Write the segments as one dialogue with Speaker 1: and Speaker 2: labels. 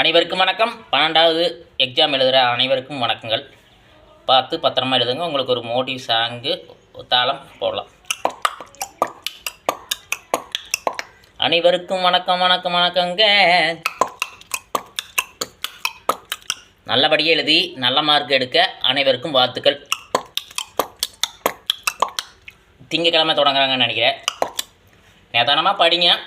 Speaker 1: அனைவருக்கும் வணக்கம். பன்னெண்டாவது எக்ஸாம் எழுதுகிற அனைவருக்கும் வணக்கங்கள். பார்த்து பத்திரமா எழுதுங்க. உங்களுக்கு ஒரு மோட்டிவ் சாங்கு தாளம் போடலாம். அனைவருக்கும் வணக்கம் வணக்கம் வணக்கங்க. நல்லபடியாக எழுதி நல்ல மார்க் எடுக்க அனைவருக்கும் வாழ்த்துக்கள். திங்கக்கிழமை தொடங்குறாங்கன்னு நினைக்கிறேன். நிதானமாக படிங்க.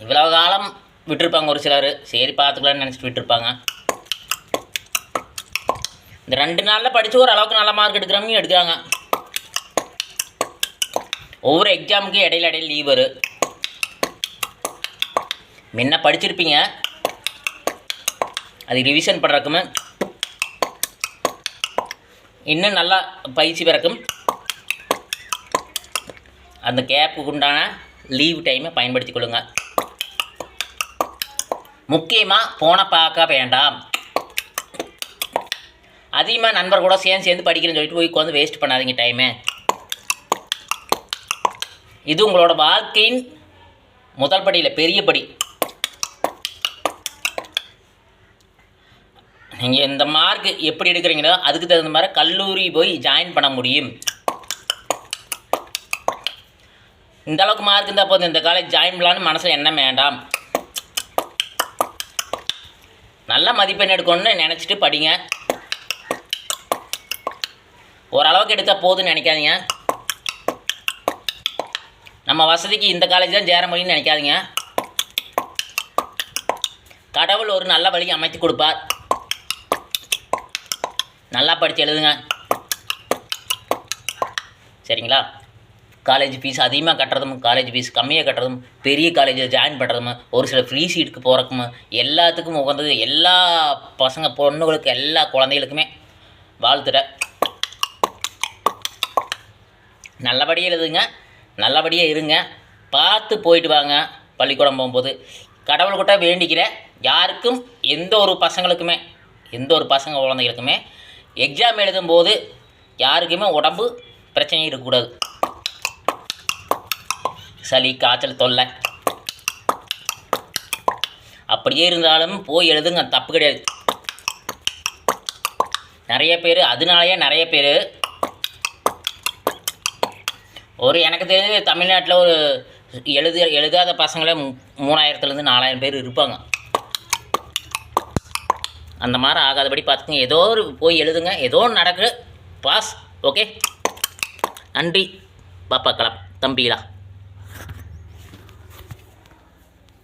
Speaker 1: இவ்வளோ காலம் விட்டுருப்பாங்க ஒரு சிலர். சரி பார்த்துக்கலாம்னு நினச்சிட்டு விட்டுருப்பாங்க. இந்த ரெண்டு நாளில் படித்து ஒரு அளவுக்கு நல்ல மார்க் எடுக்கிறவங்க எடுக்கிறாங்க. ஒவ்வொரு எக்ஸாமுக்கும் இடையில இடையில லீவ் வரும் முன்ன படிச்சிருப்பீங்க. அது ரிவிஷன் பண்ணுறக்குமே இன்னும் நல்லா பயிற்சி பிறக்கும். அந்த கேப்புக்கு உண்டான லீவ் டைமை பயன்படுத்தி கொள்ளுங்கள் முக்கியமாக ஃபோனை பார்க்க வேண்டாம். அதிகமாக நண்பர் கூட சேர்ந்து சேர்ந்து படிக்கிறேன்னு சொல்லிட்டு போய் உட்காந்து வேஸ்ட் பண்ணாதீங்க டைமை இது உங்களோட வாழ்க்கையின் முதல் படியில் பெரிய படி. நீங்கள் இந்த மார்க் எப்படி எடுக்கிறீங்களோ அதுக்கு தகுந்த மாதிரி கல்லூரி போய் ஜாயின் பண்ண முடியும். இந்த அளவுக்கு மார்க் இருந்தால் போதும். இந்த காலேஜ் ஜாயின் பண்ணலான்னு மனசில் என்ன வேண்டாம். நல்ல மதிப்பெண் எடுக்கணும்னு நினச்சிட்டு படிங்க. ஓரளவுக்கு எடுத்தால் போதும்னு நினைக்காதீங்க. நம்ம வசதிக்கு இந்த காலேஜ் தான் சேர முடியும்னு நினைக்காதீங்க. கடவுள் ஒரு நல்ல வழி அமைத்து கொடுப்பார். நல்லா படித்து எழுதுங்க. சரிங்களா? காலேஜ் ஃபீஸ் அதிகமாக கட்டுறதும் காலேஜ் ஃபீஸ் கம்மியாக கட்டுறதும் பெரிய காலேஜில் ஜாயின் பண்ணுறதும் ஒரு சில ஃப்ரீ சீட்டுக்கு போகிறக்கும் எல்லாத்துக்கும் உகந்தது எல்லா பசங்க பொண்ணுகளுக்கு எல்லா குழந்தைகளுக்குமே. வாழ்த்துட நல்லபடியாக எழுதுங்க. நல்லபடியாக இருங்க. பார்த்து போயிட்டு வாங்க. பள்ளிக்கூடம் போகும்போது. கடவுள்கிட்ட வேண்டிக்கிறேன் யாருக்கும் எந்த ஒரு பசங்களுக்குமே எந்த ஒரு பசங்க குழந்தைகளுக்குமே எக்ஸாம் எழுதும்போது யாருக்குமே உடம்பு பிரச்சனை இருக்கக்கூடாது. சளி காய்ச்சல் தொல்லை. அப்படியே இருந்தாலும் போய் எழுதுங்க தப்பு கிடையாது. நிறைய பேர் அதனாலேயே நிறைய பேர் ஒரு எனக்கு தெரிஞ்சு தமிழ்நாட்டில் ஒரு எழுது எழுதாத பசங்களே மூணாயிரத்துலேருந்து நாலாயிரம் பேர் இருப்பாங்க. அந்த மாதிரி ஆகாதபடி பார்த்துக்கங்க. ஏதோ ஒரு போய் எழுதுங்க. ஏதோ ஒன்று நடக்குது. பாஸ். ஓகே. நன்றி. பாப்பா கலாம் தம்பிகளா.